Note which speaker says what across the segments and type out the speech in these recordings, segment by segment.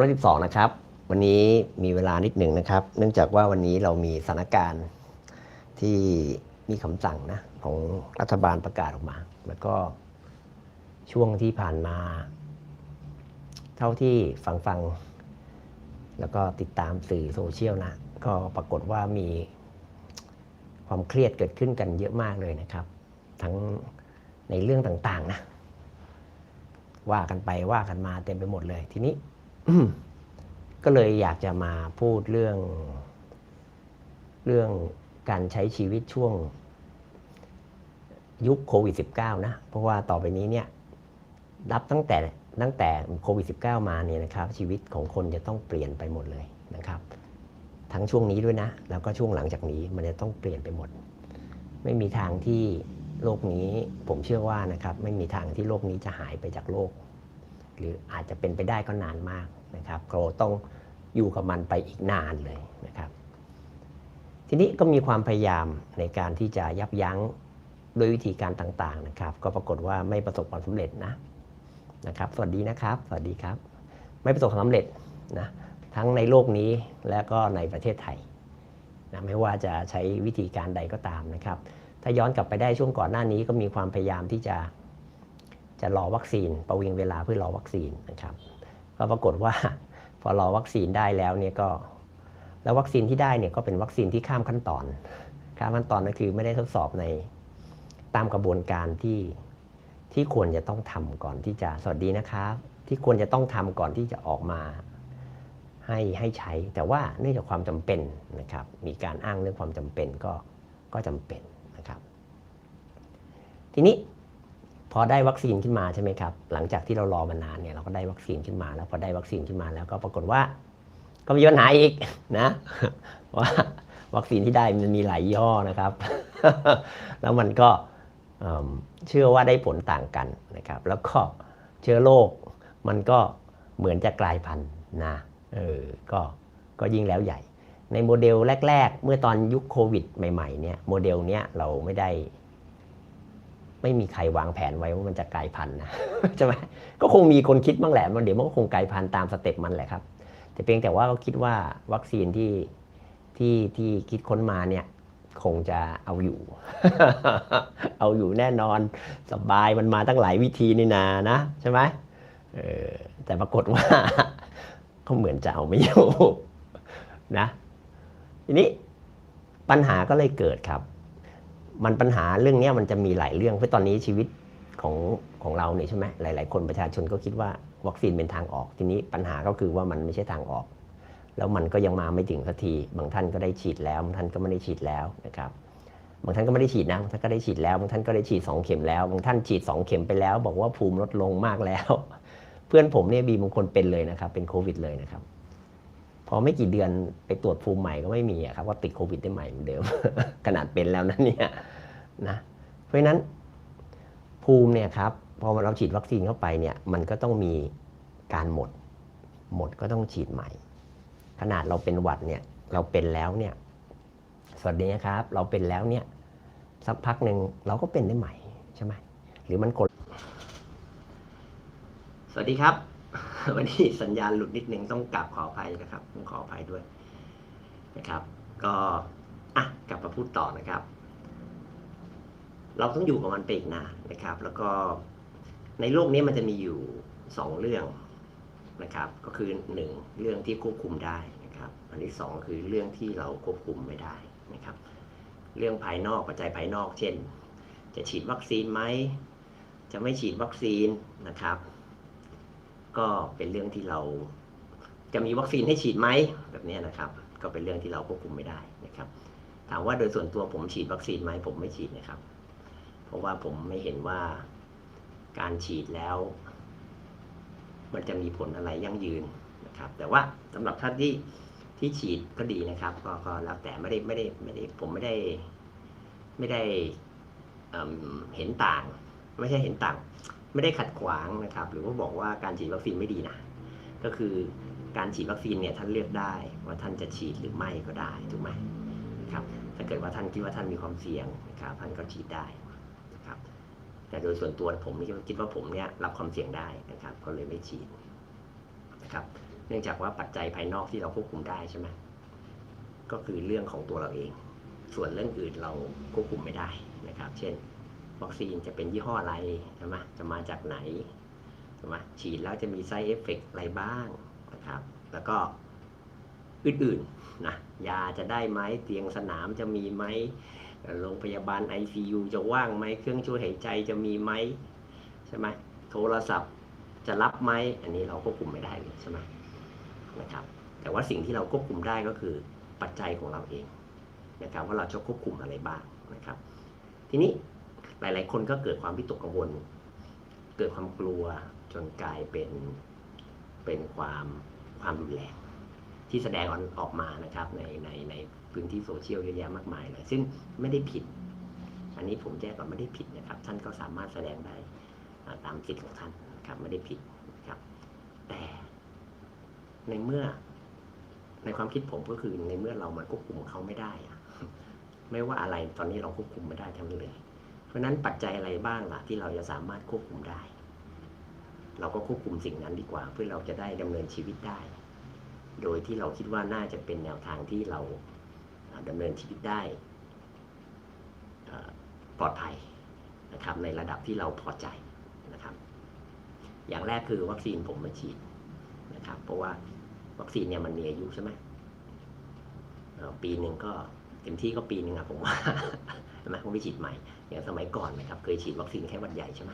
Speaker 1: ร้อยสิบสองนะครับ วันนี้มีเวลานิดหนึ่งนะครับ เนื่องจากว่าวันนี้เรามีสถานการณ์ที่มีคำสั่งนะของรัฐบาลประกาศออกมา แล้วก็ช่วงที่ผ่านมา เท่าที่ฟังฟัง แล้วก็ติดตามสื่อโซเชียลนะ ก็ปรากฏว่ามีความเครียดเกิดขึ้นกันเยอะมากเลยนะครับ ทั้งในเรื่องต่างๆนะ ว่ากันไปว่ากันมาเต็มไปหมดเลยทีนี้ ก็เลยอยากจะมาพูดเรื่อง เรื่องการใช้ชีวิตช่วง ยุคโควิด -19 นะ เพราะว่าต่อไปนี้เนี่ยรับตั้งแต่ตั้งแต่โควิด -19 มาเนี่ยนะครับ ชีวิตของคนจะต้องเปลี่ยนไปหมดเลยนะครับ ทั้งช่วงนี้ด้วยนะ แล้วก็ช่วงหลังจากนี้มันจะต้องเปลี่ยนไปหมด ไม่มีทางที่โลกนี้ผมเชื่อว่านะครับ ไม่มีทางที่โลกนี้จะหายไปจากโลก หรืออาจจะเป็นไปได้ก็นานมากนะครับเราต้องอยู่กับมันไปอีกนานเลยนะครับ ทีนี้ก็มีความพยายามในการที่จะยับยั้งโดยวิธีการต่างๆนะครับ ก็ปรากฏว่าไม่ประสบความสำเร็จนะนะครับ สวัสดีนะครับ สวัสดีครับ ไม่ประสบความสำเร็จนะทั้งในโลกนี้และก็ในประเทศไทยนะไม่ว่าจะใช้วิธีการใดก็ตามนะครับ ถ้าย้อนกลับไปได้ช่วงก่อนหน้านี้ก็มีความพยายามที่จะ จะรอวัคซีน ประวิงเวลาเพื่อรอวัคซีนนะครับก็ปรากฏว่าพอรอวัคซีนได้แล้วเนี่ยก็ แล้ววัคซีนที่ได้เนี่ยก็เป็นวัคซีนที่ข้ามขั้นตอน ข้ามขั้นตอนก็คือไม่ได้ทดสอบในตามกระบวนการที่ที่ควรจะต้องทำก่อนที่จะสวัสดีนะครับที่ควรจะต้องทำก่อนที่จะออกมาให้ให้ใช้ แต่ว่าเนื่องจากความจำเป็นนะครับ มีการอ้างเรื่องความจำเป็นก็ก็จำเป็นนะครับ ทีนี้ พอได้วัคซีนขึ้นมาใช่ไหมครับ หลังจากที่เรารอมานานเนี่ยเราก็ได้วัคซีนขึ้นมาแล้วพอได้วัคซีนขึ้นมาแล้วก็ปรากฏว่า ก็มีปัญหาอีกนะ ว่าวัคซีนที่ได้มันมีหลายยี่ห้อนะครับ แล้วมันก็เอิ่มเชื่อว่าได้ผลต่างกันนะครับ แล้วก็เชื้อโรคมันก็เหมือนจะกลายพันธุ์นะเออก็ก็ยิ่งแล้วใหญ่ ในโมเดลแรก ๆ เมื่อตอนยุคโควิดใหม่ๆเนี่ยโมเดลเนี้ยเราไม่ได้ ไม่มีใครวางแผนไว้ว่ามันจะกลายพันธุ์นะใช่ไหมก็คงมีคนคิดบ้างแหละมันเดี๋ยวมันก็คงกลายพันธุ์ตามสเต็ปมันแหละครับ แต่เพียงแต่ว่าก็คิดว่าวัคซีนที่ที่ที่คิดค้นมาเนี่ยคงจะเอาอยู่ เอาอยู่แน่นอนสบายมันมาตั้งหลายวิธีนี่นานะใช่ไหมเออแต่ปรากฏว่าก็เหมือนจะเอาไม่อยู่นะทีนี้ปัญหาก็เลยเกิดครับ มันปัญหาเรื่องนี้มันจะมีหลายเรื่องเพราะตอนนี้ชีวิตของของเราเนี่ยใช่ไหมหลาย ๆ คนประชาชนก็คิดว่าวัคซีนเป็นทางออก ทีนี้ปัญหาก็คือว่ามันไม่ใช่ทางออก แล้วมันก็ยังมาไม่ถึงสักทีบางท่านก็ได้ฉีดแล้วบางท่านก็ไม่ได้ฉีดแล้วนะครับบางท่านก็ไม่ได้ฉีดนะบางท่านก็ได้ฉีดแล้วบางท่านก็ได้ฉีดสองเข็มแล้วบางท่านฉีดสองเข็มไปแล้ว บอกว่าภูมิลดลงมากแล้ว เพื่อนผมเนี่ยมีบางคนเป็นเลยนะครับเป็นโควิดเลยนะครับ พอไม่กี่เดือนไปตรวจภูมิใหม่ก็ไม่มีอะครับว่าติดโควิดได้ใหม่เหมือนเดิม ขนาดเป็นแล้วนะเนี่ยนะเพราะฉะนั้นภูมิเนี่ยครับพอเราฉีดวัคซีนเข้าไปเนี่ยมันก็ต้องมีการหมด หมดก็ต้องฉีดใหม่ ขนาดเราเป็นหวัดเนี่ยเราเป็นแล้วเนี่ยสวัสดีครับ เราเป็นแล้วเนี่ยสักพักหนึ่งเราก็เป็นได้ใหม่ใช่ไหมหรือมันกด สวัสดีครับ วันนี้สัญญาณหลุดนิดนึงต้องกลับขออภัยนะครับต้องขออภัยด้วยนะครับ ก็อะกลับมาพูดต่อนะครับ เราต้องอยู่กับมันไปอีกนานนะครับ แล้วก็ในโลกนี้มันจะมีอยู่สองเรื่องนะครับ ก็คือหนึ่งเรื่องที่ควบคุมได้นะครับ อันที่สองคือเรื่องที่เราควบคุมไม่ได้นะครับ เรื่องภายนอกปัจจัยภายนอก เช่น จะฉีดวัคซีนไหมจะไม่ฉีดวัคซีนนะครับ ก็เป็นเรื่องที่เราจะมีวัคซีนให้ฉีดไหมแบบนี้นะครับ ก็เป็นเรื่องที่เราควบคุมไม่ได้นะครับ ถามว่าโดยส่วนตัวผมฉีดวัคซีนไหมผมไม่ฉีดนะครับ เพราะว่าผมไม่เห็นว่าการฉีดแล้ว มันจะมีผลอะไรยั่งยืนนะครับ แต่ว่าสำหรับท่านที่ที่ฉีดก็ดีนะครับ ก็ก็แล้วแต่ไม่ได้ไม่ได้ไม่ได้ผมไม่ได้ไม่ได้เห็นต่าง ไม่ใช่เห็นต่าง ไม่ได้ขัดขวางนะครับ หรือว่าบอกว่าการฉีดวัคซีนไม่ดีนะ ก็คือการฉีดวัคซีนเนี่ยท่านเลือกได้ว่าท่านจะฉีดหรือไม่ก็ได้ถูกไหมนะครับ ถ้าเกิดว่าท่านคิดว่าท่านมีความเสี่ยงนะครับท่านก็ฉีดได้นะครับ แต่โดยส่วนตัวผมคิดว่าผมเนี่ยรับความเสี่ยงได้นะครับ ก็เลยไม่ฉีดนะครับ เนื่องจากว่าปัจจัยภายนอกที่เราควบคุมได้ใช่ไหมก็คือเรื่องของตัวเราเอง ส่วนเรื่องอื่นเราควบคุมไม่ได้นะครับ เช่น วัคซีนจะเป็นยี่ห้ออะไรใช่ไหมจะมาจากไหนใช่ไหมฉีดแล้วจะมีไซเอฟเฟกอะไรบ้างนะครับ แล้วก็อื่นๆนะยาจะได้ไหมเตียงสนามจะมีไหมโรงพยาบาล ICU จะว่างไหมเครื่องช่วยหายใจจะมีไหมใช่ไหมโทรศัพท์จะรับไหมอันนี้เราควบคุมไม่ได้ใช่ไหมนะครับแต่ว่าสิ่งที่เราควบคุมได้ก็คือปัจจัยของเราเองนะครับว่าเราจะควบคุมอะไรบ้างนะครับ ทีนี้ หลาย ๆ คนก็เกิดความวิตกกังวล เกิดความกลัวจนกลายเป็นเป็นความความรุนแรงที่แสดงออกมานะครับในในในพื้นที่โซเชียลเยอะแยะมากมายเลย ซึ่งไม่ได้ผิด อันนี้ผมแจ้งก่อนไม่ได้ผิดนะครับ ท่านก็สามารถแสดงได้ตามสิทธิ์ของท่านนะครับไม่ได้ผิดนะครับ แต่ในเมื่อในความคิดผมก็คือในเมื่อเรามันควบคุมเขาไม่ได้อะไม่ว่าอะไรตอนนี้เราควบคุมไม่ได้ทั้งนั้นเลย เพราะนั้นปัจจัยอะไรบ้างล่ะที่เราจะสามารถควบคุมได้ เราก็ควบคุมสิ่งนั้นดีกว่า เพื่อเราจะได้ดำเนินชีวิตได้ โดยที่เราคิดว่าน่าจะเป็นแนวทางที่เราอ่าดำเนินชีวิตได้ปลอดภัยนะครับในระดับที่เราพอใจนะครับ อย่างแรกคือวัคซีนผมมาฉีดนะครับ เพราะว่าวัคซีนเนี่ยมันมีอายุใช่ไหมปีหนึ่งก็เต็มที่ก็ปีหนึ่งอะผมว่าใช่ไหมผมไปฉีดใหม่ อย่างสมัยก่อนนะครับ เคยฉีดวัคซีนแค่วัดใหญ่ใช่ไหม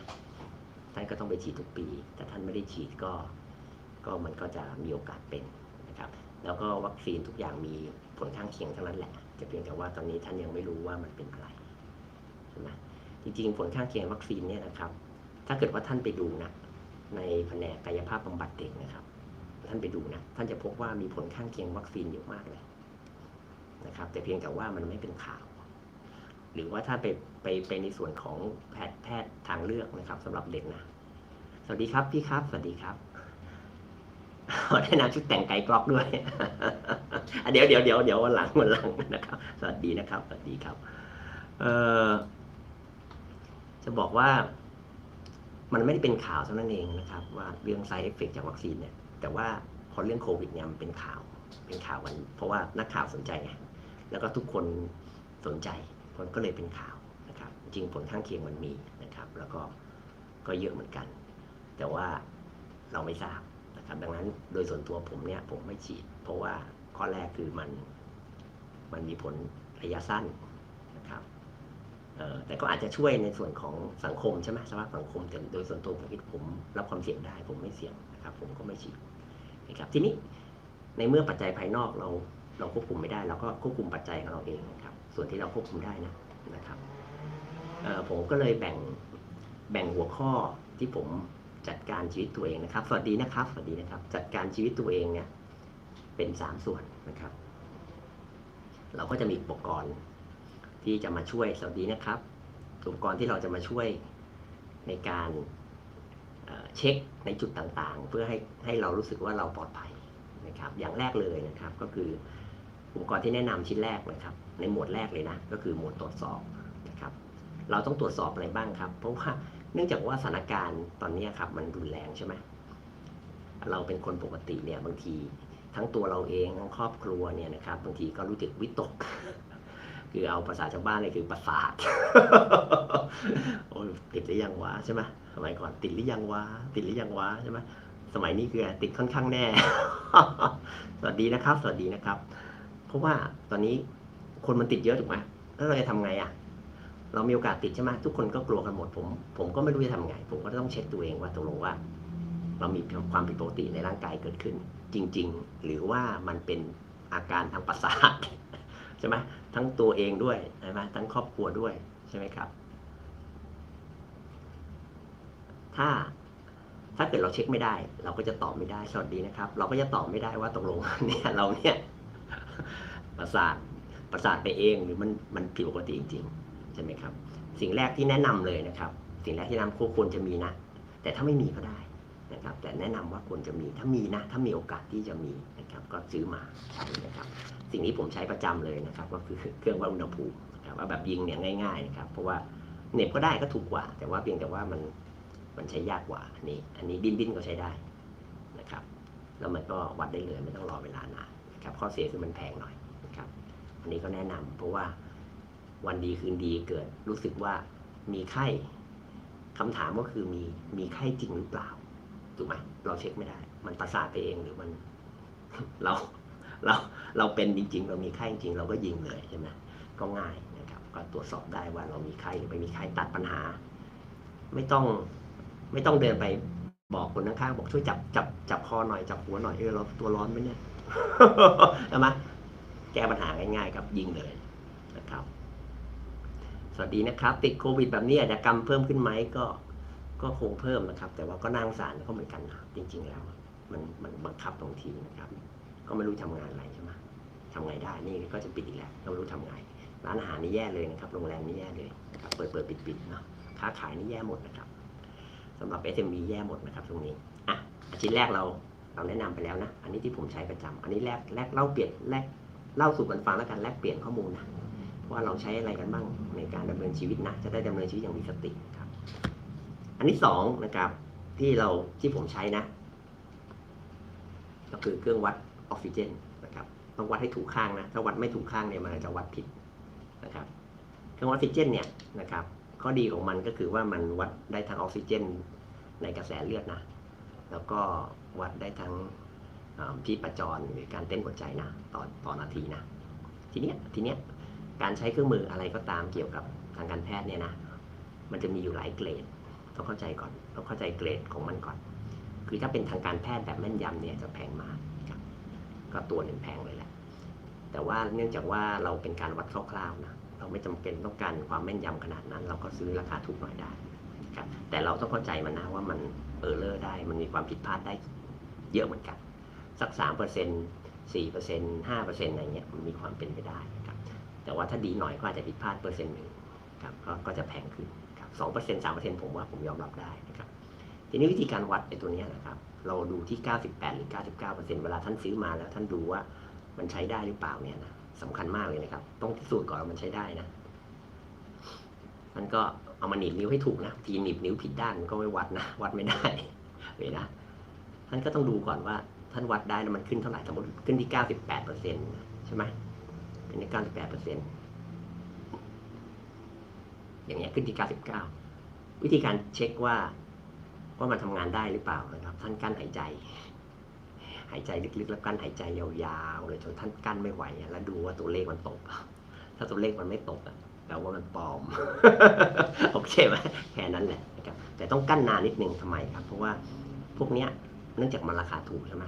Speaker 1: ท่านก็ต้องไปฉีดทุกปี แต่ท่านไม่ได้ฉีดก็ก็มันก็จะมีโอกาสเป็นนะครับ แล้วก็วัคซีนทุกอย่างมีผลข้างเคียงทั้งนั้นแหละ จะเพียงแต่ว่าตอนนี้ท่านยังไม่รู้ว่ามันเป็นอะไรใช่ไหมจริงๆ ผลข้างเคียงวัคซีนเนี่ยนะครับ ถ้าเกิดว่าท่านไปดูนะในแผนกกายภาพบำบัดเด็กนะครับ ท่านไปดูนะ ท่านจะพบว่ามีผลข้างเคียงวัคซีนเยอะมากเลยนะครับ แต่เพียงแต่ว่ามันไม่เป็นข่าว หรือว่าถ้าไปไปไปในส่วนของแพทย์แพทย์ทางเลือกนะครับสำหรับเด็กนะ สวัสดีครับพี่ครับ สวัสดีครับได้นำชุดแต่งไก่กรอกด้วย เดี๋ยวเดี๋ยวเดี๋ยวเดี๋ยววันหลังวันหลังนะครับ สวัสดีนะครับ สวัสดีครับ เอ่อ จะบอกว่ามันไม่ได้เป็นข่าวเท่านั้นเองนะครับ ว่าเรื่อง side effect จากวัคซีนเนี่ย แต่ว่าพอเรื่องโควิดเนี่ยมันเป็นข่าว เป็นข่าวกัน เพราะว่านักข่าวสนใจไง แล้วก็ทุกคนสนใจ มันก็เลยเป็นข่าวนะครับ จริงผลข้างเคียงมันมีนะครับ แล้วก็ก็เยอะเหมือนกัน แต่ว่าเราไม่ทราบนะครับ ดังนั้นโดยส่วนตัวผมเนี่ยผมไม่ฉีด เพราะว่าข้อแรกคือมันมันมีผลระยะสั้นนะครับแต่ก็อาจจะช่วยในส่วนของสังคมใช่ไหมสภาพสังคมแต่โดยส่วนตัวผมคิดผมรับความเสี่ยงได้ ผมไม่เสี่ยงนะครับ ผมก็ไม่ฉีดนะครับทีนี้ในเมื่อปัจจัยภายนอกเราเราควบคุมไม่ได้เราก็ควบคุมปัจจัยของเราเองนะครับ ส่วนที่เราควบคุมได้นะนะครับผมก็เลยแบ่งแบ่งหัวข้อที่ผมจัดการชีวิตตัวเองนะครับ สวัสดีนะครับ สวัสดีนะครับ จัดการชีวิตตัวเองเนี่ยเป็นสามส่วนนะครับ เราก็จะมีอุปกรณ์ที่จะมาช่วย สวัสดีนะครับ อุปกรณ์ที่เราจะมาช่วยในการเเช็คในจุดต่างๆ เพื่อให้ให้เรารู้สึกว่าเราปลอดภัยนะครับ อย่างแรกเลยนะครับก็คือ อุปกรณ์ที่แนะนำชิ้นแรกนะครับ ในหมวดแรกเลยนะ ก็คือหมวดตรวจสอบนะครับ เราต้องตรวจสอบอะไรบ้างครับ เพราะว่าเนื่องจากว่าสถานการณ์ตอนนี้ครับมันรุนแรงใช่ไหมเราเป็นคนปกติเนี่ยบางที ทั้งตัวเราเองทั้งครอบครัวเนี่ยนะครับบางทีก็รู้สึกวิตก คือเอาภาษาชาวบ้านเลยคือประสาทโอ้ติดหรือยังวะใช่ไหมสมัยก่อนติดหรือยังวะติดหรือยังวะใช่ไหมสมัยนี้คือติดค่อนข้างแน่ สวัสดีนะครับ สวัสดีนะครับ ราะว่าตอนนี้คนมันติดเยอะถูกไหมแล้วเราจะทำไงอะ เรามีโอกาสติดใช่ไหมทุกคนก็กลัวกันหมด ผมผมก็ไม่รู้จะทำไง ผมก็ต้องเช็คตัวเองว่าตกลงว่า เรามีความผิดปกติในร่างกายเกิดขึ้น จริง ๆ หรือว่ามันเป็นอาการทางประสาทใช่ไหมทั้งตัวเองด้วยใช่ไหมทั้งครอบครัวด้วยใช่ไหมครับ ถ้าถ้าเกิดเราเช็คไม่ได้ เราก็จะตอบไม่ได้สวัสดีนะครับ เราก็จะตอบไม่ได้ว่าตกลงเนี่ยเราเนี่ย ประสาทประสาทไปเองหรือมันมันผิดปกติจริงๆใช่ไหมครับ สิ่งแรกที่แนะนำเลยนะครับ สิ่งแรกที่แนะนำควรจะมีนะ แต่ถ้าไม่มีก็ได้นะครับ แต่แนะนำว่าควรจะมีถ้ามีนะ ถ้ามีโอกาสที่จะมีนะครับ ก็ซื้อมาใช้นะครับ สิ่งนี้ผมใช้ประจำเลยนะครับ ก็คือเครื่องวัดอุณหภูมินะครับว่าแบบยิงเนี่ยง่ายๆนะครับ เพราะว่าเหน็บก็ได้ก็ถูกกว่า แต่ว่าเพียงแต่ว่ามันมันใช้ยากกว่าอันนี้ อันนี้ดิ้นดิ้นก็ใช้ได้นะครับ แล้วมันก็วัดได้เลยไม่ต้องรอเวลานานนะครับ ข้อเสียคือมันแพงหน่อย อันนี้ก็แนะนำเพราะว่าวันดีคืนดีเกิด รู้สึกว่ามีไข้คำถามก็คือมีมีไข้จริงหรือเปล่าถูกไหมเราเช็คไม่ได้ มันประสาทไปเองหรือมัน เราเราเราเป็นจริง ๆ เรามีไข้จริงเราก็ยิงเลยใช่ไหมก็ง่ายนะครับ ก็ตรวจสอบได้ว่าเรามีไข้หรือไม่มีไข้ตัดปัญหา ไม่ต้องไม่ต้องเดินไปบอกคนข้างๆบอกช่วยจับจับจับคอหน่อยจับหัวหน่อยเออเราตัวร้อนไหมเนี่ยใช่ไหม แก้ปัญหาง่ายๆครับยิงเลยนะครับ สวัสดีนะครับ ติดโควิดแบบนี้อาจจะกรรมเพิ่มขึ้นไหมก็ก็คงเพิ่มนะครับ แต่ว่าก็น่าสงสารเขาเหมือนกันนะจริง ๆ แล้ว มันมันบังคับบางทีนะครับ ก็ไม่รู้ทำงานอะไรใช่ไหมทำไงได้นี่ก็จะปิดอีกแล้วไม่รู้ทำไงร้านอาหารนี่แย่เลยนะครับโรงแรมนี่แย่เลยนะครับเปิดเปิดปิดปิดเนาะค้าขายนี่แย่หมดนะครับสำหรับ SME แย่หมดนะครับตรงนี้อะอาชิ้นแรกเราเราแนะนำไปแล้วนะ อันนี้ที่ผมใช้ประจำอันนี้แลกแลกเล่าเปลี่ยนแลก เล่าสู่กันฟังแล้วกันแลกเปลี่ยนข้อมูลนะว่าเราใช้อะไรกันบ้างในการดำเนินชีวิตนะจะได้ดำเนินชีวิตอย่างมีสติครับ อันที่สองนะครับที่เราที่ผมใช้นะ ก็คือเครื่องวัดออกซิเจนนะครับต้องวัดให้ถูกข้างนะถ้าวัดไม่ถูกข้างเนี่ยมันอาจจะวัดผิดนะครับเครื่องวัดออกซิเจนเนี่ยนะครับข้อดีของมันก็คือว่ามันวัดได้ทั้งออกซิเจน ในกระแสเลือดนะ แล้วก็วัดได้ทั้ง ที่ประจรหรือการเต้นหัวใจนะต่อต่อนาทีนะทีเนี้ยทีเนี้ยการใช้เครื่องมืออะไรก็ตามเกี่ยวกับทางการแพทย์เนี่ยนะมันจะมีอยู่หลายเกรดต้องเข้าใจก่อนต้องเข้าใจเกรดของมันก่อน คือถ้าเป็นทางการแพทย์แบบแม่นยำเนี่ยจะแพงมากครับก็ตัวหนึ่งแพงเลยแหละแต่ว่าเนื่องจากว่าเราเป็นการวัดคร่าวๆนะเราไม่จำเป็นต้องการความแม่นยำขนาดนั้น เราก็ซื้อราคาถูกหน่อยได้ครับแต่เราต้องเข้าใจมันนะว่ามันเออร์เลอร์ได้มันมีความผิดพลาดได้เยอะเหมือนกัน สักสามเปอร์เซ็นต์สี่เปอร์เซ็นต์ห้าเปอร์เซ็นต์อะไรเงี้ยมันมีความเป็นไปได้ครับแต่ว่าถ้าดีหน่อยก็อาจจะผิดพลาดเปอร์เซ็นต์หนึ่งครับก็ก็จะแพงขึ้นครับสองเปอร์เซ็นต์สามเปอร์เซ็นต์ผมว่าผมยอมรับได้นะครับทีนี้วิธีการวัดไอ้ตัวนี้นะครับเราดูที่ 98 หรือ 99เปอร์เซ็นต์เวลาท่านซื้อมาแล้วท่านดูว่ามันใช้ได้หรือเปล่าเนี่ยนะสำคัญมากเลยนะครับ ต้องพิสูจน์ก่อนว่ามันใช้ได้นะ มันก็เอามาหนีบนิ้วให้ถูกนะ ทีหนีบนิ้วผิดด้านมันก็ไม่วัดนะ วัดไม่ได้เลยนะท่านก็ต้องดูก่อนว่า ท่านวัดได้แล้วมันขึ้นเท่าไหร่สมมติขึ้นที่98เปอร์เซ็นต์ใช่ไหมขึ้นที่98เปอร์เซ็นต์อย่างเงี้ยขึ้นที่99วิธีการเช็คว่าว่ามันทำงานได้หรือเปล่านะครับ ท่านกั้นหายใจ หายใจลึกๆ แล้วกั้นหายใจยาวๆเลยจนท่านกั้นไม่ไหวแล้วดูว่าตัวเลขมันตก ถ้าตัวเลขมันไม่ตกอะแปลว่ามันปลอมโอเคไหมแค่นั้นแหละนะครับแต่ต้องกั้นนานนิดนึงทำไมครับ เพราะว่าพวกเนี้ยเนื่องจากมันราคาถูกใช่ไหม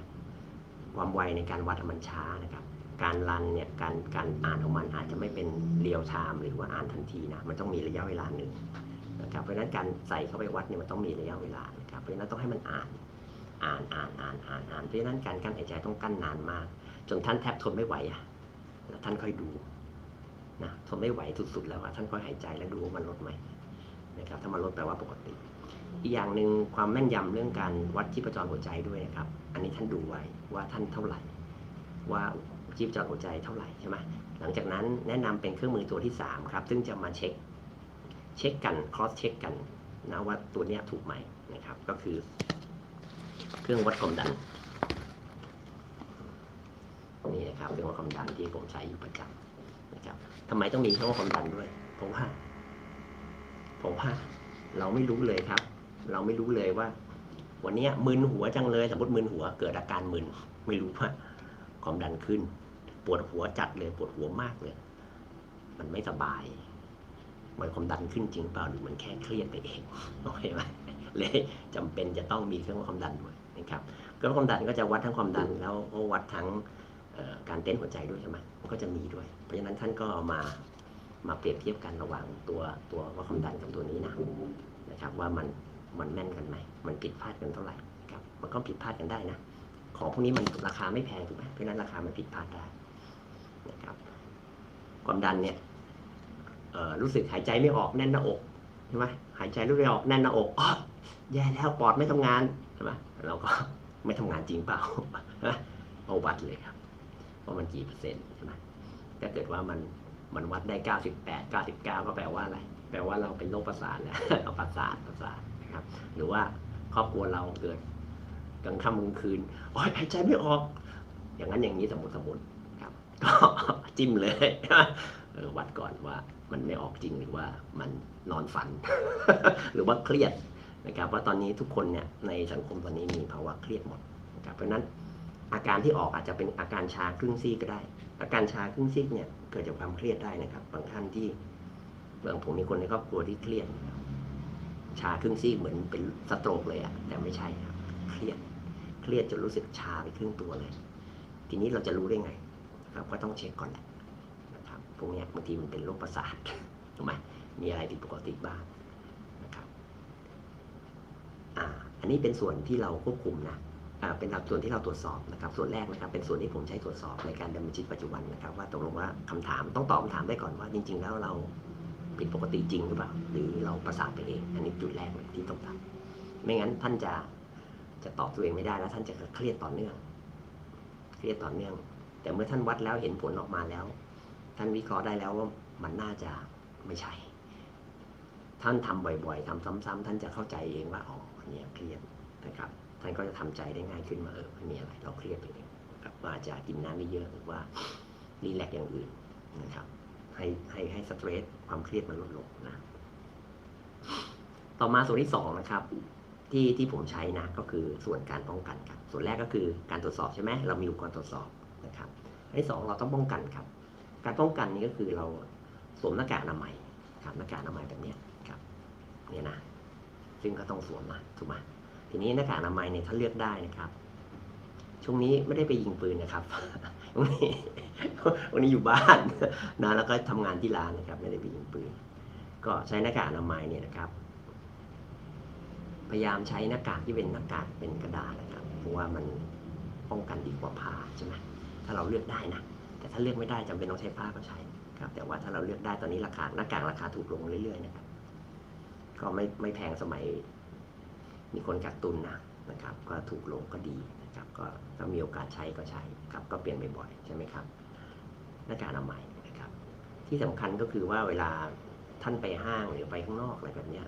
Speaker 1: ความไวในการวัดมันช้านะครับ การรันเนี่ยการการอ่านของมันอาจจะไม่เป็นเรียลไทม์หรือว่าอ่านทันทีนะมันต้องมีระยะเวลาหนึ่งนะครับเพราะฉะนั้นการใส่เข้าไปวัดเนี่ยมันต้องมีระยะเวลานะครับเพราะฉะนั้นต้องให้มันอ่านอ่านอ่านอ่านอ่านอ่านเพราะฉะนั้นการกั้นหายใจต้องกั้นนานมาก จนท่านแทบทนไม่ไหวอะแล้วท่านค่อยดูนะทนไม่ไหวสุดๆแล้วอะท่านค่อยหายใจแล้วดูว่ามันลดไหมนะครับถ้ามันลดแปลว่าปกติ อีกอย่างหนึ่งความแม่นยำเรื่องการวัดชีพจรหัวใจด้วยนะครับ อันนี้ท่านดูไว้ว่าท่านเท่าไหร่ ว่าชีพจรหัวใจเท่าไหร่ใช่ไหมหลังจากนั้นแนะนำเป็นเครื่องมือตัวที่สามครับซึ่งจะมาเช็คเช็คกัน cross เช็คกันนะว่าตัวนี้ถูกไหมนะครับ ก็คือ เครื่องวัดความดันนี่นะครับเครื่องวัดความดันที่ผมใช้อยู่ประจำนะครับทำไมต้องมีเครื่องวัดความดันด้วย เพราะว่าผมว่าเราไม่รู้เลยครับ เราไม่รู้เลยว่า วันนี้มึนหัวจังเลยสมมติมึนหัวเกิดอาการมึนไม่รู้ว่าความดันขึ้น ปวดหัวจัดเลยปวดหัวมากเลยมันไม่สบาย มันความดันขึ้นจริงเปล่าหรือมันแค่เครียดไปเองโอเคไหมเลยจำเป็นจะต้องมีเครื่องวัดความดันด้วยนะครับเครื่องวัดความดันก็จะวัดทั้งความดันแล้วก็วัดทั้งการเต้นหัวใจด้วยใช่ไหมมันก็จะมีด้วย เพราะฉะนั้นท่านก็เอามามาเปรียบเทียบกันระหว่างตัวตัววัดความดันกับตัวนี้นะนะครับว่ามัน มันแม่นกันไหม มันผิดพลาดกันเท่าไหร่ครับ มันก็ผิดพลาดกันได้นะ ของพวกนี้มันราคาไม่แพงถูกไหมเพราะนั้นราคามันผิดพลาดได้นะครับ ความดันเนี่ยรู้สึกหายใจไม่ออกแน่นหน้าอกใช่ไหมหายใจรู้ไม่ออกแน่นหน้าอกอ๋อแย่แล้วปอดไม่ทำงานใช่ไหมเราก็ไม่ทำงานจริงเปล่านะเอาวัดเลยครับว่ามันกี่เปอร์เซ็นต์ใช่ไหมถ้าเกิดว่ามันมันวัดได้เก้าสิบแปดเก้าสิบเก้าก็แปลว่าอะไร แปลว่าเราเป็นโรคประสาทแล้วเราประสาทประสาท นะครับ หรือว่าครอบครัวเราเกิดกลางค่ำกลางคืนโอ้ยหายใจไม่ออก อย่างนั้นอย่างนี้สมมติสมมติครับ ก็จิ้มเลยวัดก่อนว่ามันไม่ออกจริงหรือว่ามันนอนฝัน หรือว่าเครียดนะครับว่าตอนนี้ทุกคนเนี่ยในสังคมตอนนี้มีภาวะเครียดหมดนะครับเพราะฉะนั้นอาการที่ออกอาจจะเป็นอาการชาครึ่งซีกก็ได้ อาการชาครึ่งซีกเนี่ยเกิดจากความเครียดได้นะครับ บางท่านที่บางผมมีคนในครอบครัวที่เครียด ชาครึ่งซีกเหมือนเป็นสโตรกเลยอะแต่ไม่ใช่ครับเครียดเครียดจนรู้สึกชาไปครึ่งตัวเลย ทีนี้เราจะรู้ได้ไงนะครับก็ต้องเช็คก่อนแหละนะครับพวกนี้บางทีมันเป็นโรคประสาทถูกไหมมีอะไรผิดปกติบ้างนะครับอ่าอันนี้เป็นส่วนที่เราควบคุมนะอ่าเป็นส่วนที่เราตรวจสอบนะครับ ส่วนแรกนะครับ เป็นส่วนที่ผมใช้ตรวจสอบในการดำเนินชีวิตปัจจุบันนะครับ ว่าตกลงว่าคำถามต้องตอบคำถามได้ก่อนว่า จริง ๆ แล้วเรา ผิดปกติจริงหรือเปล่าหรือเราประสาทไปเองอันนี้จุดแรกเลยที่ต้องทำไม่งั้นท่านจะจะตอบตัวเองไม่ได้แล้วท่านจะเครียดต่อเนื่อง เครียดต่อเนื่อง แต่เมื่อท่านวัดแล้วเห็นผลออกมาแล้ว ท่านวิเคราะห์ได้แล้วว่ามันน่าจะไม่ใช่ ท่านทำบ่อยๆทำซ้ำๆท่านจะเข้าใจเองว่าอ๋ออันเนี้ยเครียดนะครับ ท่านก็จะทำใจได้ง่ายขึ้นมาเออมันมีอะไรเราเครียดไปเองครับก็อาจจะกินน้ำไม่เยอะหรือว่ารีแลกซ์อย่างอื่นนะครับ ให้ให้ให้สเตรสความเครียดมันลดลงนะ ต่อมาส่วนที่สองนะครับ ที่ที่ผมใช้นะก็คือส่วนการป้องกันครับ ส่วนแรกก็คือการตรวจสอบใช่ไหมเรามีอุปกรณ์ตรวจสอบนะครับอันที่สองเราต้องป้องกันครับ การป้องกันนี่ก็คือเราสวมหน้ากากอนามัยครับหน้ากากอนามัยแบบนี้ครับเนี่ยนะซึ่งก็ต้องสวมนะถูกไหมทีนี้หน้ากากอนามัยเนี่ยถ้าเลือกได้นะครับ ช่วงนี้ไม่ได้ไปยิงปืนนะครับ วันนี้วันนี้อยู่บ้านนะแล้วก็ทำงานที่ร้านนะครับ ไม่ได้ไปยิงปืน ก็ใช้หน้ากากอนามัยเนี่ยนะครับ พยายามใช้หน้ากากที่เป็นหน้ากากเป็นกระดาษนะครับ เพราะว่ามันป้องกันดีกว่าผ้าใช่ไหมถ้าเราเลือกได้นะ แต่ถ้าเลือกไม่ได้จำเป็นต้องใช้ผ้าก็ใช้ครับ แต่ว่าถ้าเราเลือกได้ตอนนี้ราคาหน้ากากราคาถูกลงเรื่อยๆนะครับ ก็ไม่ไม่แพงสมัย มีคนกักตุนนะนะครับ ก็ถูกลงก็ดี ก็ถ้ามีโอกาสใช้ก็ใช้ครับก็เปลี่ยนบ่อยๆใช่ไหมครับหน้ากากอนามัยนะครับ ที่สำคัญก็คือว่าเวลาท่านไปห้างหรือไปข้างนอกอะไรแบบเนี้ย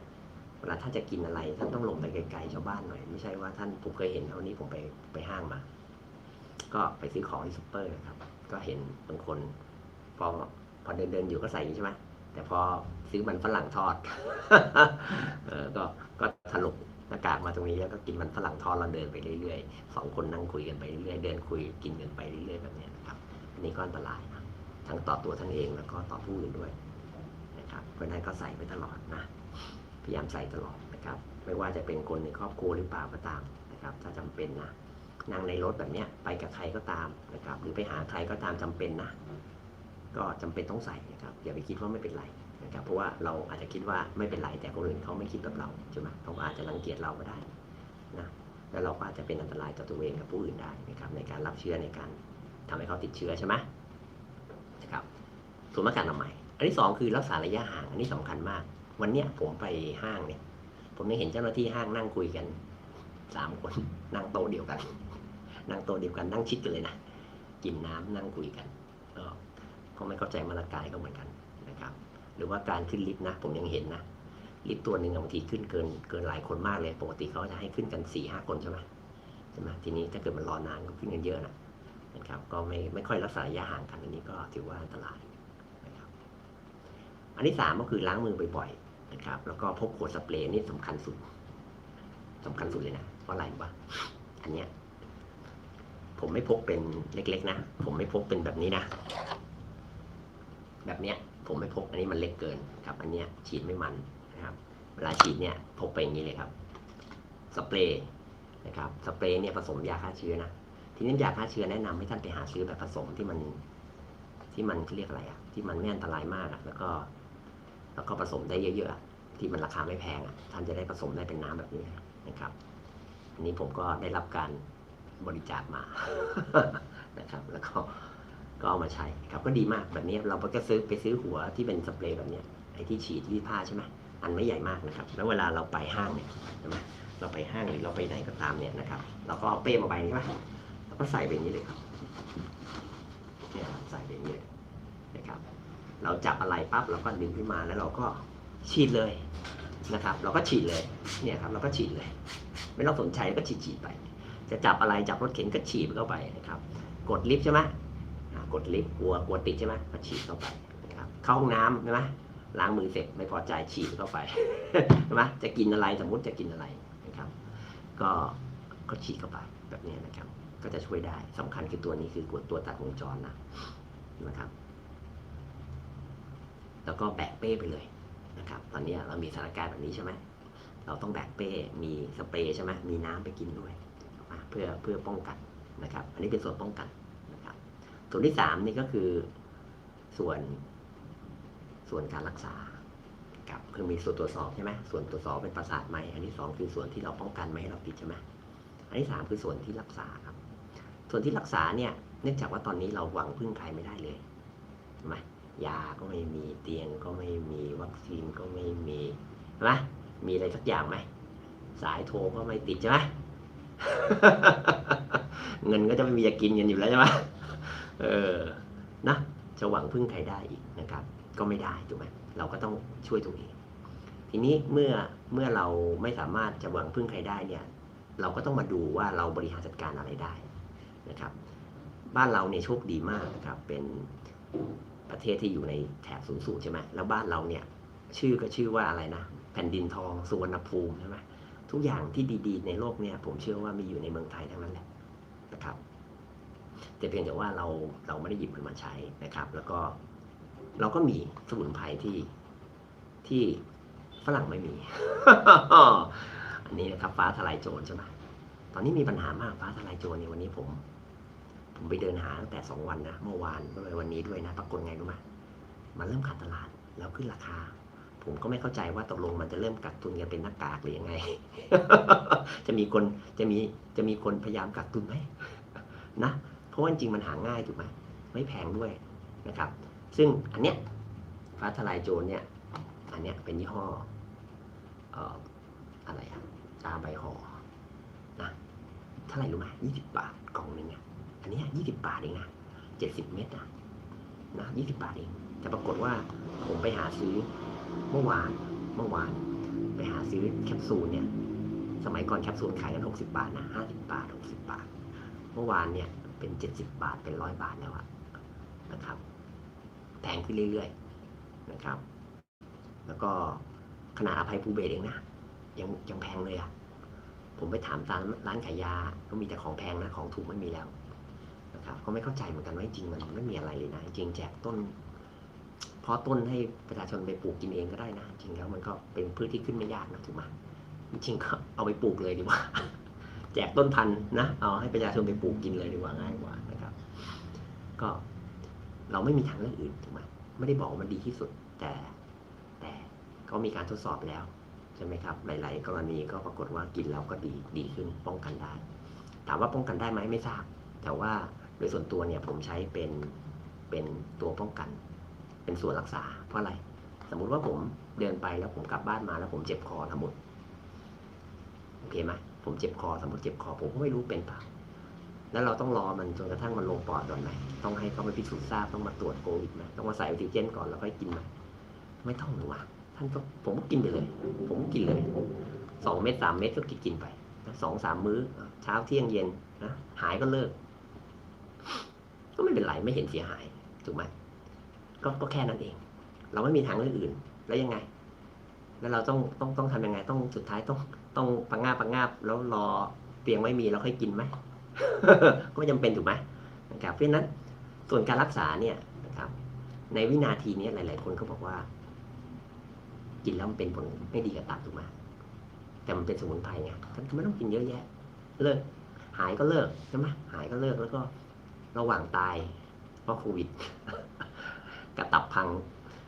Speaker 1: เวลาท่านจะกินอะไรท่านต้องลงไปไกลๆชาวบ้านหน่อยไม่ใช่ว่าท่านผมเคยเห็นวันนี้ผมไปไปห้างมา ก็ไปซื้อของที่ซูเปอร์นะครับ ก็เห็นบางคนพอพอเดินเดินๆอยู่ก็ใส่ใช่ไหมแต่พอซื้อมันฝรั่งทอด เออก็ก็ถลกากมาตรงนี้แล้วก็กินมันฝรั่งทอดเราเดินไปเรื่อยๆสองคนนั่งคุยกันไปเรื่อยๆเดินคุยกินกันไปเรื่อยๆแบบนี้นะครับอันนี้ก็อันตรายนะทั้งต่อตัวท่านเองแล้วก็ต่อผู้อื่นด้วยนะครับเพราะนั้นก็ใส่ไปตลอดนะพยายามใส่ตลอดนะครับ ไม่ว่าจะเป็นคนในครอบครัวหรือเปล่าก็ตามนะครับ ถ้าจำเป็นนะนั่งในรถแบบนี้ไปกับใครก็ตามนะครับ หรือไปหาใครก็ตามจำเป็นนะ ก็จำเป็นต้องใส่นะครับอย่าไปคิดว่าไม่เป็นไร นะครับเพราะว่าเราอาจจะคิดว่าไม่เป็นไรแต่คนอื่นเขาไม่คิดแบบเราใช่ไหมเขาอาจจะรังเกียจเราก็ได้นะแล้วเราก็อาจจะเป็นอันตรายต่อตัวเองกับผู้อื่นได้นะครับในการรับเชื้อในการทำให้เขาติดเชื้อใช่ไหมนะครับสวมหน้ากากอนามัยอันที่สองคือรักษาระยะห่างอันนี้สำคัญมาก วันเนี้ยผมไปห้างเนี่ยผมยังเห็นเจ้าหน้าที่ห้างนั่งคุยกันสามคนนั่งโต๊ะเดียวกัน นั่งโต๊ะเดียวกันนั่งชิดกันเลยนะกินน้ำนั่งคุยกันก็ก็ไม่เข้าใจมาตรการก็เหมือนกันนะครับ หรือว่าการขึ้นลิฟต์นะผมยังเห็นนะลิฟต์ตัวหนึ่งบางทีขึ้นเกินเกินหลายคนมากเลย ปกติเขาจะให้ขึ้นกันสี่ห้าคนใช่ไหมใช่ไหมทีนี้ถ้าเกิดมันรอนานก็ขึ้นกันเยอะนะนะครับ ก็ไม่ไม่ค่อยรักษาระยะห่างกันอันนี้ก็ถือว่าอันตรายนะครับอันที่สามก็คือล้างมือบ่อยๆนะครับ แล้วก็พกขวดสเปรย์นี่สำคัญสุดสำคัญสุดเลยนะเพราะอะไรวะอันเนี้ยผมไม่พกเป็นเล็ก ๆ นะ ผมไม่พกเป็นแบบนี้นะ แบบเนี้ย ผมไม่พกอันนี้มันเล็กเกินครับ อันเนี้ยฉีดไม่มันนะครับ เวลาฉีดเนี่ยพกไปอย่างนี้เลยครับ สเปรย์นะครับ สเปรย์เนี่ยผสมยาฆ่าเชื้อนะ ทีนี้ยาฆ่าเชื้อแนะนำให้ท่านไปหาซื้อแบบผสมที่มัน ที่มันเรียกอะไรอะที่มันไม่อันตรายมากอะแล้วก็ แล้วก็ผสมได้เยอะๆ ที่มันราคาไม่แพงอะท่านจะได้ผสมได้เป็นน้ำแบบนี้นะครับ อันนี้ผมก็ได้รับการบริจาคมานะครับ แล้วก็ ก็เอามาใช้ครับก็ดีมากแบบนี้เราก็ซื้อไปซื้อหัวที่เป็นสเปรย์แบบนี้ไอ้ที่ฉีดที่ผ้าใช่ไหมอันไม่ใหญ่มากนะครับ แล้วเวลาเราไปห้างเนี่ยใช่ไหมเราไปห้างหรือเราไปไหนก็ตามเนี่ยนะครับ เราก็เอาเป้มาใบใช่ไหมเราก็ใส่ไปอย่างนี้เลยครับเนี่ยใส่ไปอย่างนี้เลยนะครับ เราจับอะไรปั๊บเราก็ดึงขึ้นมาแล้วเราก็ฉีดเลยนะครับ เราก็ฉีดเลยเนี่ยครับ เราก็ฉีดเลย ไม่ต้องสนใจก็ฉีดฉีดไป จะจับอะไรจับรถเข็นก็ฉีดเข้าไปนะครับ กดลิฟต์ใช่ไหม กดลิฟต์กลัวกลัวติดใช่ไหมก็ฉีดเข้าไปนะครับเข้าห้องน้ำใช่ไหมล้างมือเสร็จไม่พอใจฉีดเข้าไปใช่ไหมจะกินอะไรสมมุติจะกินอะไรนะครับ ก็ก็ฉีดเข้าไปแบบนี้นะครับ ก็จะช่วยได้สำคัญคือตัวนี้คือกดตัวตัดวงจรนะนะครับ แล้วก็แบกเป้ไปเลยนะครับ ตอนนี้เรามีสถานการณ์แบบนี้ใช่ไหมเราต้องแบกเป้ มีสเปรย์ใช่ไหมมีน้ำไปกินด้วยเพื่อเพื่อป้องกันนะครับ อันนี้เป็นส่วนป้องกัน ส่วนที่สามนี่ก็คือส่วนส่วนการรักษาครับคือมีส่วนตรวจสอบใช่ไหมส่วนตรวจสอบเป็นประสาทไหมอันที่สองคือส่วนที่เราป้องกันไม่ให้เราติดใช่ไหมอันที่สามคือส่วนที่รักษาครับ ส่วนที่รักษาเนี่ยเนื่องจากว่าตอนนี้เราหวังพึ่งใครไม่ได้เลยใช่ไหมยาก็ไม่มีเตียงก็ไม่มีวัคซีนก็ไม่มีใช่ไหมมีอะไรสักอย่างไหมสายโทรก็ไม่ติดใช่ไหมเงินก็จะไม่มีจะกินกันอยู่แล้วใช่ไหม เออนะจะหวังพึ่งใครได้อีกนะครับ ก็ไม่ได้ถูกไหมเราก็ต้องช่วยตัวเองทีนี้เมื่อเมื่อเราไม่สามารถจะหวังพึ่งใครได้เนี่ยเราก็ต้องมาดูว่าเราบริหารจัดการอะไรได้นะครับ บ้านเราเนี่ยโชคดีมากนะครับเป็นประเทศที่อยู่ในแถบศูนย์สูตรใช่ไหมแล้วบ้านเราเนี่ยชื่อก็ชื่อว่าอะไรนะแผ่นดินทองสุวรรณภูมิใช่ไหมทุกอย่างที่ดีๆ ในโลกเนี่ยผมเชื่อว่ามีอยู่ในเมืองไทยทั้งนั้นแหละนะครับ แต่เพียงแต่ว่าเราเราไม่ได้หยิบมันมาใช้นะครับ แล้วก็เราก็มีสมุนไพรที่ที่ฝรั่งไม่มี อันนี้นะครับฟ้าทลายโจรใช่ไหมตอนนี้มีปัญหามากฟ้าทลายโจรเนี่ยวันนี้ผม ผมไปเดินหาตั้งแต่สองวันนะเมื่อวานด้วยวันนี้ด้วยนะ ปรากฏไงรู้ไหมมันเริ่มขาดตลาดแล้วขึ้นราคา ผมก็ไม่เข้าใจว่าตกลงมันจะเริ่มกักตุนกันเป็นหน้ากากหรือยังไง จะมีคนจะมีจะมีคนพยายามกักตุนไหมนะ เพราะว่าจริงมันหาง่ายถูกไหมไม่แพงด้วยนะครับ ซึ่งอันเนี้ยฟ้าทลายโจรเนี่ยอันเนี้ยเป็นยี่ห้อออะไรอะตาใบห่อนะเท่าไหร่รู้ไหมยี่สิบบาทกล่องหนึ่งอะอันเนี้ยี่สิบบาทเองนะเจ็ดสิบเม็ดนะนะยี่สิบบาทเองแต่ปรากฏว่าผมไปหาซื้อเมื่อวานเมื่อวาน ไปหาซื้อแคปซูลเนี่ย สมัยก่อนแคปซูลขายกันหกสิบาทนะห้าสิบาทหกสิบาท เมื่อวานเนี่ย เป็นเจ็ดสิบบาทเป็นร้อยบาทแล้วอะนะครับแพงขึ้นเรื่อยๆนะครับ แล้วก็ขนาดอภัยภูเบศเองนะยังยังแพงเลยอะผมไปถามตามร้านขายยาก็มีแต่ของแพงนะของถูกไม่มีแล้วนะครับก็ไม่เข้าใจเหมือนกันว่าจริงมันไม่มีอะไรเลยนะจริงแจกต้นเพราะต้นให้ประชาชนไปปลูกกินเองก็ได้นะ จริงแล้วมันก็เป็นพืชที่ขึ้นไม่ยากนะถูกไหมจริงก็เอาไปปลูกเลยดีกว่า แจกต้นพันธุ์นะเอาให้ประชาชนไปปลูกกินเลยดีกว่าง่ายกว่านะครับ ก็เราไม่มีทางเลือกอื่นถูกไหมไม่ได้บอกว่ามันดีที่สุด แต่แต่ก็มีการทดสอบแล้วใช่ไหมครับ หลาย ๆ กรณีก็ปรากฏว่ากินแล้วก็ดีดีขึ้นป้องกันได้ ถามว่าป้องกันได้ไหมไม่ทราบ แต่ว่าโดยส่วนตัวเนี่ยผมใช้เป็นเป็นตัวป้องกัน เป็นส่วนรักษา เพราะอะไร สมมุติว่าผมเดินไปแล้วผมกลับบ้านมาแล้วผมเจ็บคอสมมติโอเคไหม ผมเจ็บคอสมมติเจ็บคอผมก็ไม่รู้เป็นเปล่าแล้วเราต้องรอมันจนกระทั่งมันลงปอดก่อนไหมต้องให้เขาไปพิสูจน์ทราบต้องมาตรวจโควิดไหมต้องมาใส่ออกซิเจนก่อนแล้วค่อยกินไหมไม่ต้องหรือวะท่านก็ผมก็กินไปเลย ผมก็กินเลยสองเม็ดสามเม็ดก็กินกินไปสองสามมื้อ เช้าเที่ยงเย็นนะหายก็เลิก ก็ไม่เป็นไรไม่เห็นเสียหายถูกไหมก็ก็แค่นั้นเอง เราไม่มีทางเลือกอื่น แล้วยังไง แล้วเราต้องต้องต้องทำยังไง ต้องสุดท้ายต้อง ต้องปังงาบปังงาบแล้วรอเตียงไม่มีแล้วค่อยกินไหมก็ไม่จำเป็นถูกไหมนะครับเพราะฉะนั้นส่วนการรักษาเนี่ยนะครับ ในวินาทีนี้หลาย ๆ คนก็บอกว่า กินแล้วมันเป็นผลไม่ดีกับตับถูกไหมแต่มันเป็นสมุนไพรไงท่านไม่ต้องกินเยอะแยะ เลิก หายก็เลิกใช่ไหมหายก็เลิกแล้วก็ระหว่างตายเพราะโควิดกับตับพัง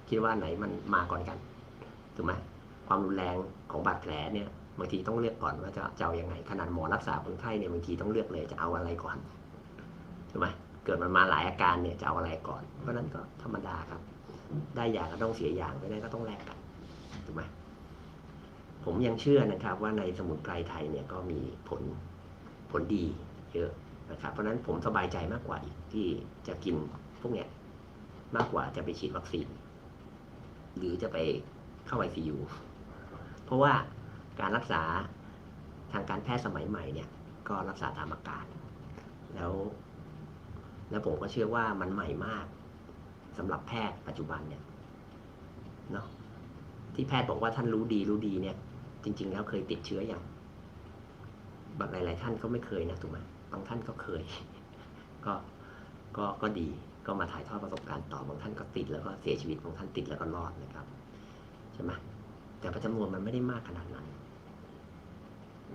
Speaker 1: คิดว่าไหนมันมาก่อนกันถูกไหมความรุนแรงของบาดแผลเนี่ย บางทีต้องเลือกก่อนว่าจะจะเอายังไง ขนาดหมอรักษาคนไข้เนี่ยบางทีต้องเลือกเลยจะเอาอะไรก่อนถูกไหมเกิดมันมาหลายอาการเนี่ยจะเอาอะไรก่อน เพราะนั้นก็ธรรมดาครับ ได้อย่างก็ต้องเสียอย่างไม่ได้ก็ต้องแลกกันถูกไหมผมยังเชื่อนะครับว่าในสมุนไพรไทยเนี่ยก็มีผลผลดีเยอะนะครับ เพราะนั้นผมสบายใจมากกว่าอีกที่จะกินพวกเนี้ยมากกว่าจะไปฉีดวัคซีน หรือจะไปเข้าไอซียูเพราะว่า การรักษาทางการแพทย์สมัยใหม่เนี่ยก็รักษาตามอาการแล้ว แล้วผมก็เชื่อว่ามันใหม่มากสำหรับแพทย์ปัจจุบันเนี่ยเนาะที่แพทย์บอกว่าท่านรู้ดีรู้ดีเนี่ย จริง ๆ แล้วเคยติดเชื้ออย่างบางหลาย ๆ ท่านก็ไม่เคยนะถูกไหมบางท่านก็เคย ก็ก็ก็ดีก็มาถ่ายทอดประสบการณ์ต่อบางท่านก็ติดแล้วก็เสียชีวิตบางท่านติดแล้วก็รอดนะครับใช่ไหมแต่จำนวนมันไม่ได้มากขนาดนั้น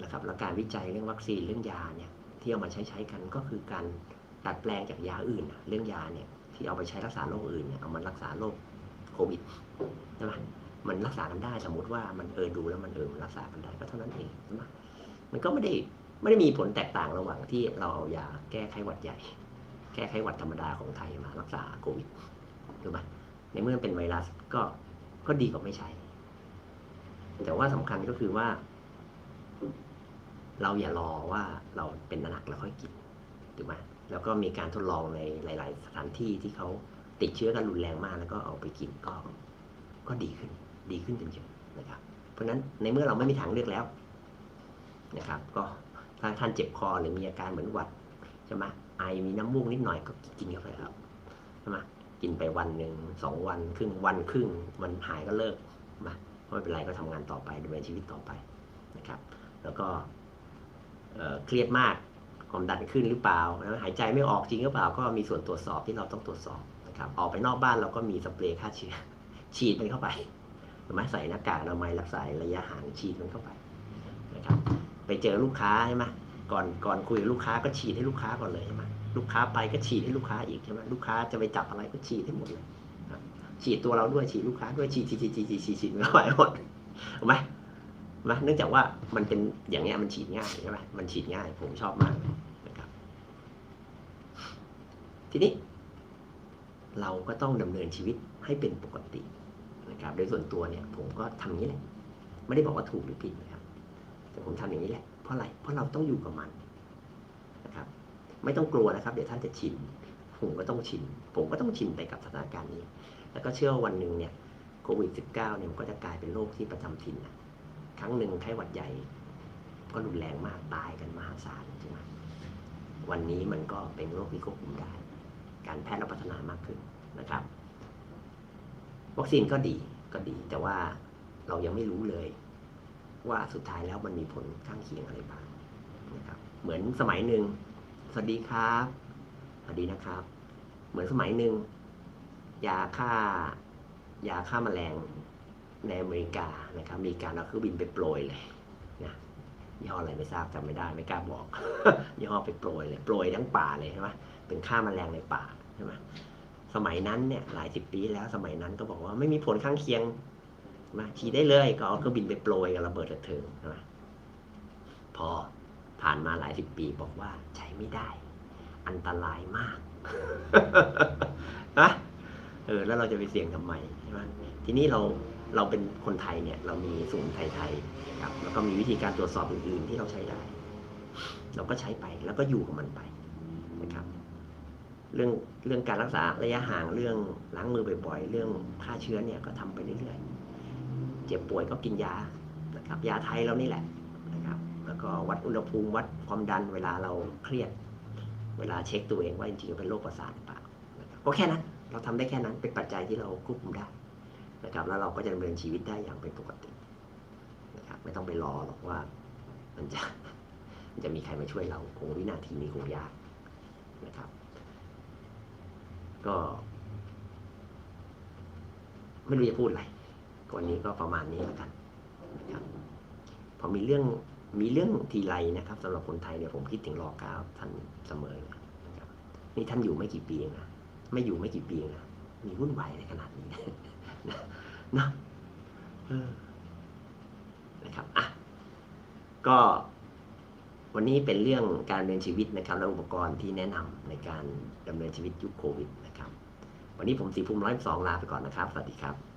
Speaker 1: นะครับแล้วการวิจัยเรื่องวัคซีนเรื่องยาเนี่ยที่เอามาใช้ใช้กันก็คือการดัดแปลงจากยาอื่นนะเรื่องยาเนี่ยที่เอาไปใช้รักษาโรคอื่นเนี่ยเอามารักษาโรคโควิดใช่ไหมมันรักษากันได้สมมติว่ามันเออดูแล้วมันเออมันรักษากันได้ก็เท่านั้นเองใช่ไหมมันก็ไม่ได้ไม่ได้มีผลแตกต่างระหว่างที่เราเอายาแก้ไขหวัดใหญ่ แก้ไขหวัดธรรมดาของไทยมารักษาโควิดถูกไหมในเมื่อเป็นไวรัสก็ก็ดีกว่าไม่ใช้ แต่ว่าสำคัญก็คือว่า เราอย่ารอว่าเราเป็นหนักแล้วค่อยกินถูกไหมแล้วก็มีการทดลองในหลาย ๆ สถานที่ที่เขาติดเชื้อกันรุนแรงมากแล้วก็เอาไปกินก็ก็ดีขึ้น ดีขึ้นจริงๆนะครับ เพราะฉะนั้นในเมื่อเราไม่มีทางเลือกแล้วนะครับ ก็ถ้าท่านเจ็บคอหรือมีอาการเหมือนหวัดใช่ไหมไอมีน้ำมูกนิดหน่อยก็กินเข้าไปแล้วใช่ไหมกินไปวันหนึ่งสองวันครึ่งวันครึ่งมันหายก็เลิกมาไม่เป็นไรก็ทำงานต่อไปดำเนินชีวิตต่อไปนะครับ แล้วก็ เครียดมากความดันขึ้นหรือเปล่าหายใจไม่ออกจริงหรือเปล่า ก็มีส่วนตรวจสอบที่เราต้องตรวจสอบนะครับออกไปนอกบ้านเราก็มีสเปรย์ฆ่าเชื้อฉีดมันเข้าไปถูกไหมใส่หน้ากากอนามัยรักษาระยะห่างฉีดมันเข้าไปนะครับไปเจอลูกค้าใช่ไหมก่อนก่อนคุยกับลูกค้าก็ฉีดให้ลูกค้าก่อนเลยใช่ไหมลูกค้าไปก็ฉีดให้ลูกค้าอีกใช่ไหมลูกค้าจะไปจับอะไรก็ฉีดให้หมดเลยฉีดตัวเราด้วยฉีดลูกค้าด้วยฉีดฉีดฉีดฉีดฉีดฉีดฉีดมันเข้าไปหมดถูกไหม ไหมเนื่องจากว่ามันเป็นอย่างเงี้ยมันฉีดง่ายใช่ไหมมันฉีดง่าย ผมชอบมากนะครับ ทีนี้ เราก็ต้องดำเนินชีวิตให้เป็นปกตินะครับ โดยส่วนตัวเนี่ย ผมก็ทำอย่างนี้แหละไม่ได้บอกว่าถูกหรือผิดนะครับ แต่ผมทำอย่างนี้แหละเพราะอะไรเพราะเราต้องอยู่กับมันนะครับ ไม่ต้องกลัวนะครับ เดี๋ยวท่านจะชินผมก็ต้องชินผมก็ต้องชินไปกับสถานการณ์นี้ แล้วก็เชื่อว่าวันหนึ่งเนี่ยโควิด -19 เนี่ยมันก็จะกลายเป็นโรคที่ประจำถิ่นนะ ครั้งหนึ่งไข้หวัดใหญ่ก็รุนแรงมากตายกันมหาศาลใช่ไหมวันนี้มันก็เป็นโรคที่ควบคุมได้ การแพทย์เราพัฒนามากขึ้นนะครับ วัคซีนก็ดีก็ดี แต่ว่าเรายังไม่รู้เลย ว่าสุดท้ายแล้วมันมีผลข้างเคียงอะไรบ้างนะครับ เหมือนสมัยหนึ่งสวัสดีครับ สวัสดีนะครับ เหมือนสมัยหนึ่งยาฆ่ายาฆ่าแมลง ในอเมริกานะครับมีการเอาเครื่องบินไปโปรยเลยนะยี่ห้ออะไรไม่ทราบจำไม่ได้ไม่กล้าบอกยี่ห้อไปโปรยเลยโปรยทั้งป่าเลยใช่ไหมเป็นฆ่าแมลงในป่าใช่ไหมสมัยนั้นเนี่ยหลายสิบปีแล้วสมัยนั้นก็บอกว่าไม่มีผลข้างเคียงมาฉีดได้เลยก็เอาเครื่องบินไปโปรยกับระเบิดระเถิงใช่ไหมพอผ่านมาหลายสิบปีบอกว่าใช้ไม่ได้ อันตรายมากนะเออแล้วเราจะไปเสี่ยงทำไมใช่ไหมทีนี้เรา เราเป็นคนไทยเนี่ยเรามีศูนไทยๆนะครับแล้วก็มีวิธีการตรวจสอบอื่นๆที่เราใช้ได้ เราก็ใช้ไปแล้วก็อยู่กับมันไปนะครับ เรื่องเรื่องการรักษาระยะห่างเรื่องล้างมือบ่อยๆ เรื่องฆ่าเชื้อเนี่ยก็ทำไปเรื่อยๆ เจ็บป่วยก็กินยานะครับยาไทยเรานี่แหละนะครับ แล้วก็วัดอุณหภูมิวัดความดันเวลาเราเครียด เวลาเช็คตัวเองว่าจริงๆเป็นโรคประสาทหรือเปล่านะก็แค่นั้นเราทำได้แค่นั้นเป็นปัจจัยที่เราควบคุมได้ นะครับ แล้วเราก็จะดำเนินชีวิตได้อย่างเป็นปกตินะครับไม่ต้องไปรอหรอกว่ามันจะมันจะมีใครมาช่วยเราคงวินาทีนี้คงยากนะครับ ก็ ไม่รู้จะพูดอะไรวันนี้ก็ประมาณนี้แล้วกันนะครับพอมีเรื่องมีเรื่องทีไรนะครับสำหรับคนไทยเนี่ยผมคิดถึงรอก้าท่านเสมอเลยนะครับนี่ท่านอยู่ไม่กี่ปีเองนะไม่อยู่ไม่กี่ปีเองนะมีวุ่นวายอะไรขนาดนี้ นะนะนะครับอะก็วันนี้เป็นเรื่องการดำเนินชีวิตนะครับและอุปกรณ์ที่แนะนำในการดำเนินชีวิตยุคโควิดนะครับ วันนี้ผมสีภูมิร้อยสองลาไปก่อนนะครับ สวัสดีครับ